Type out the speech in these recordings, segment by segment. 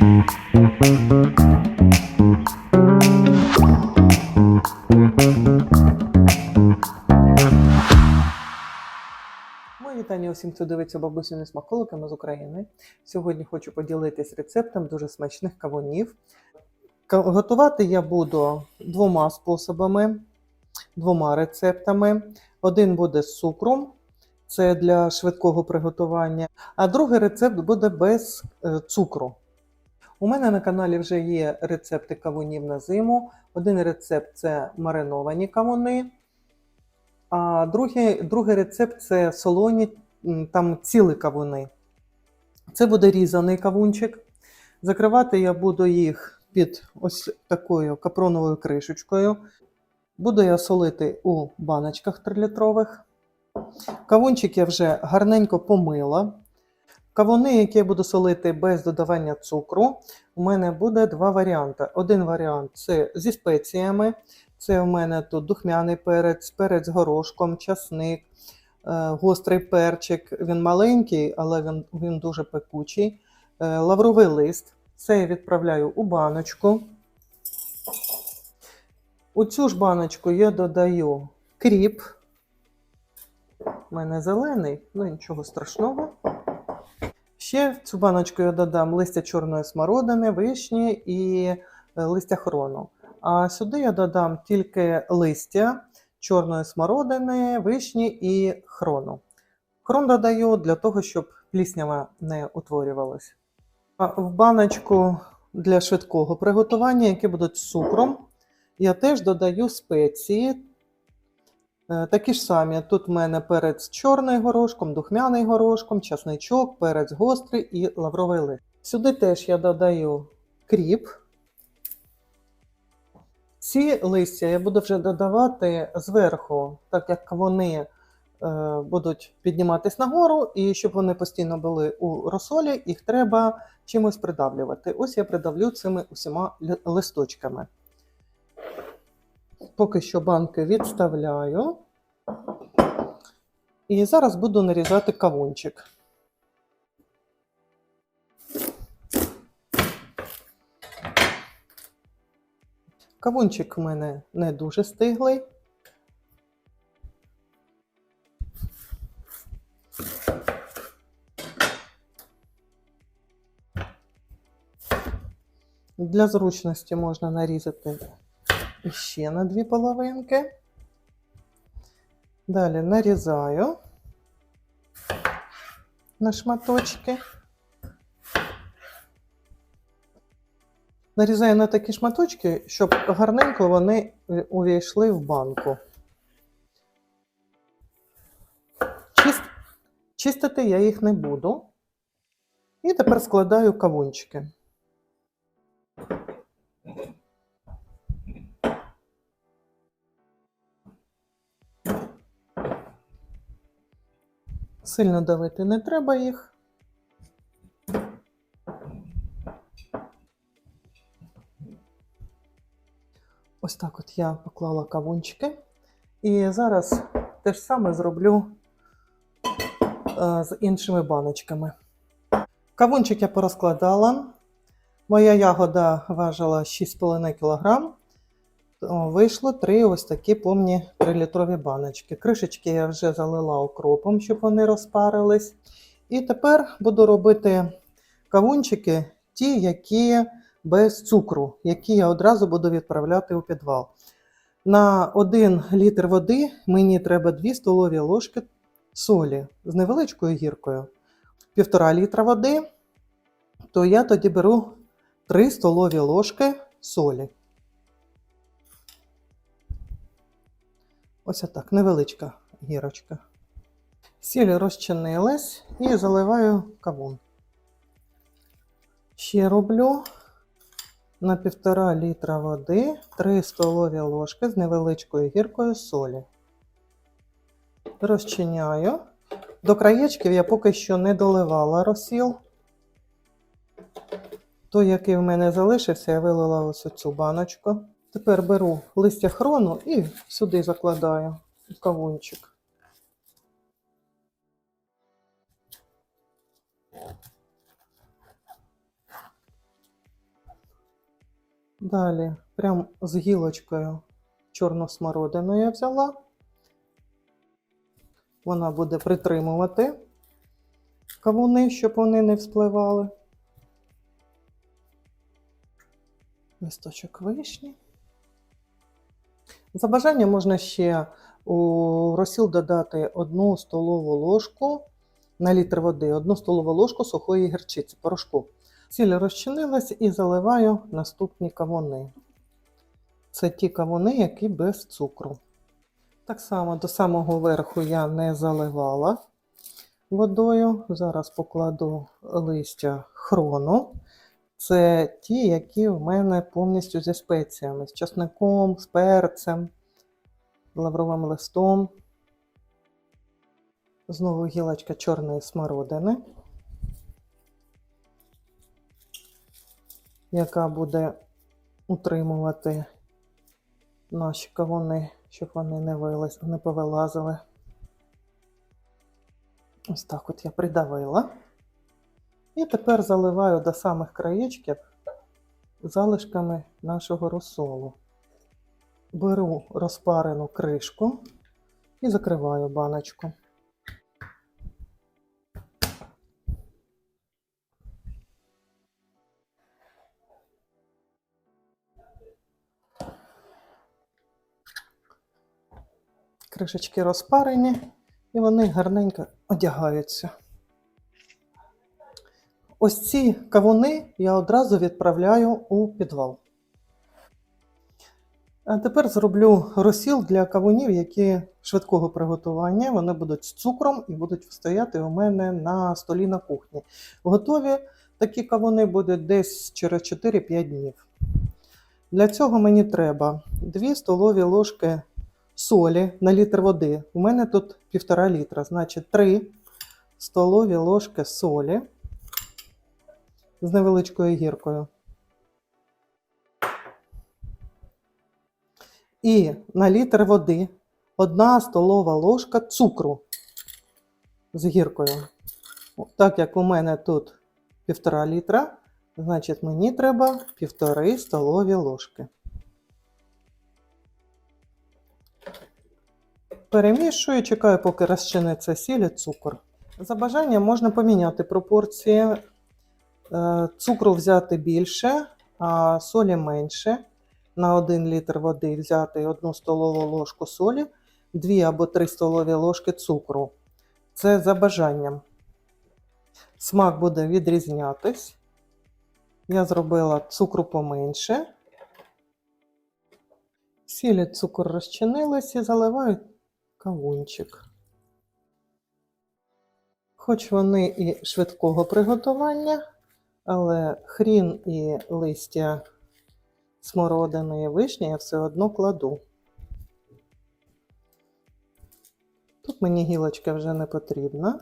Мої вітання усім, хто дивиться бабусіни смаколиками з України. Сьогодні хочу поділитись рецептом дуже смачних кавунів. Готувати я буду двома способами, двома рецептами. Один буде з цукром, це для швидкого приготування, а другий рецепт буде без е, цукру. У мене на каналі вже є рецепти кавунів на зиму. Один рецепт це мариновані кавуни. А другий, другий рецепт це солоні, там ціли кавуни. Це буде різаний кавунчик. Закривати я буду їх під ось такою капроновою кришечкою. Буду я солити у баночках 3-літрових. Кавунчик я вже гарненько помила. Кавуни, які я буду солити без додавання цукру, у мене буде два варіанти. Один варіант це зі спеціями. Це у мене тут духмяний перець, перець з горошком, часник, е, гострий перчик. Він маленький, але він, він дуже пекучий. Е, Лавровий лист. Це я відправляю у баночку. У цю ж баночку я додаю кріп. У мене зелений, ну нічого страшного. Ще в цю баночку я додам листя чорної смородини, вишні і е, листя хрону. А сюди я додам тільки листя чорної смородини, вишні і хрону. Хрон додаю для того, щоб пліснява не утворювалась. В баночку для швидкого приготування, які будуть з цукром, я теж додаю спеції. Е, Такі ж самі. Тут в мене перець чорний горошком, духмяний горошком, часничок, перець гострий і лавровий лист. Сюди теж я додаю кріп. Ці листя я буду вже додавати зверху, так як вони е, будуть підніматись нагору, і щоб вони постійно були у розсолі, їх треба чимось придавлювати. Ось я придавлю цими усіма листочками. Поки що банки відставляю. І зараз буду нарізати кавунчик. Кавунчик у мене не дуже стиглий. Для зручності можна нарізати ще на дві половинки. Далі нарізаю на шматочки. Нарізаю на такі шматочки, щоб гарненько вони увійшли в банку. Чист... Чистити я їх не буду. І тепер складаю кавунчики. Сильно давити не треба їх. Ось так от я поклала кавунчики. І зараз те ж саме зроблю е, з іншими баночками. Кавунчик я порозкладала. Моя ягода важила 6,5 кг. Вийшло три ось такі повні 3-літрові баночки. Кришечки я вже залила окропом, щоб вони розпарились. І тепер буду робити кавунчики, ті, які без цукру, які я одразу буду відправляти у підвал. На 1 літр води мені треба 2 столові ложки солі з невеличкою гіркою. Півтора літра води, то я тоді беру 3 столові ложки солі. Ось отак, невеличка гірочка. Сіль розчинилась і заливаю кавун. Ще роблю на півтора літра води 3 столові ложки з невеличкою гіркою солі. Розчиняю. До краєчків я поки що не доливала розсіл. Той, який в мене залишився, я вилила ось цю баночку. Тепер беру листя хрону і сюди закладаю кавунчик. Далі, прям з гілочкою чорну смородину я взяла. Вона буде притримувати кавуни, щоб вони не вспливали. Листочок вишні. За бажанням можна ще у розсіл додати одну столову ложку на літр води, одну столову ложку сухої гірчиці, порошку. Сіль розчинилась і заливаю наступні кавуни. Це ті кавуни, які без цукру. Так само до самого верху я не заливала водою. Зараз покладу листя хрону. Це ті, які в мене повністю зі спеціями, з часником, з перцем, лавровим листом. Знову гілочка чорної смородини, яка буде утримувати наші кавуни, щоб вони не, вилаз, не повилазили. Ось так от я придавила. І тепер заливаю до самих краєчків залишками нашого розсолу. Беру розпарену кришку і закриваю баночку. Кришечки розпарені, і вони гарненько одягаються. Ось ці кавуни я одразу відправляю у підвал. А тепер зроблю розсіл для кавунів, які швидкого приготування. Вони будуть з цукром і будуть стояти у мене на столі на кухні. Готові такі кавуни будуть десь через 4-5 днів. Для цього мені треба 2 столові ложки солі на літр води. У мене тут 1,5 літра, значить 3 столові ложки солі з невеличкою гіркою. І на літр води 1 столова ложка цукру з гіркою. Так як у мене тут 1,5 літра, значить мені треба 1,5 столові ложки. Перемішую, чекаю, поки розчиниться сіль і цукор. За бажанням можна поміняти пропорції. Е, Цукру взяти більше, а солі менше. На 1 літр води взяти 1 столову ложку солі, 2 або 3 столові ложки цукру. Це за бажанням. Смак буде відрізнятись. Я зробила цукру поменше. Сіль і цукор розчинились і заливаю кавунчик. Хоч вони і швидкого приготування, але хрін і листя смородини і вишні я все одно кладу. Тут мені гілочка вже не потрібна.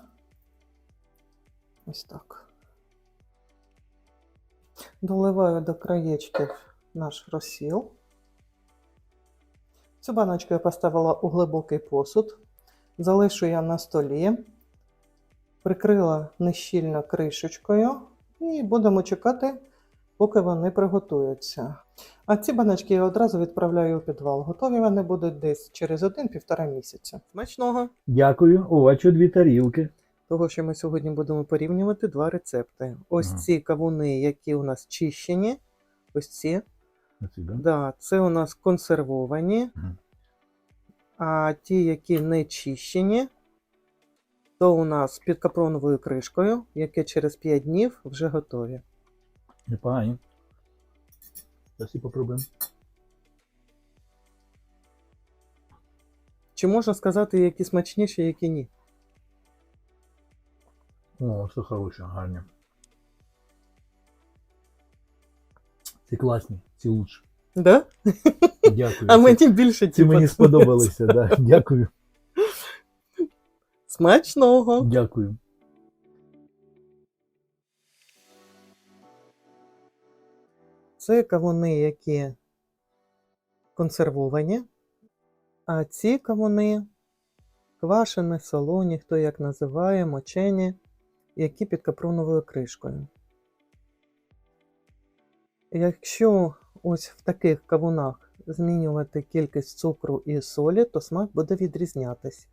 Ось так. Доливаю до краєчків наш розсіл. Цю баночку я поставила у глибокий посуд. Залишу я на столі, прикрила нещільно кришечкою і будемо чекати, поки вони приготуються. А ці баночки я одразу відправляю у підвал. Готові вони будуть десь через один-півтора місяця. Смачного! Дякую. О, дві тарілки. Того, що ми сьогодні будемо порівнювати два рецепти. Ось Ага. ці кавуни, які у нас чищені. Ось ці. Оці, да? Да, це у нас консервовані. Мгм. А ті, які не чищені, то у нас під капроновою кришкою, які через 5 днів вже готові. Непогані. Зараз і попробуємо. Чи можна сказати, які смачніші, які ні? О, все хороше, гарні. Ці класні, ці лучші. Да? Дякую. А мені більше ті ці мені подобаються. сподобалися, да. Дякую. Смачного! Дякую. Це кавуни, які консервовані, а ці кавуни квашені, солоні, хто як називає, мочені, які під капроновою кришкою. Якщо ось в таких кавунах змінювати кількість цукру і солі, то смак буде відрізнятись.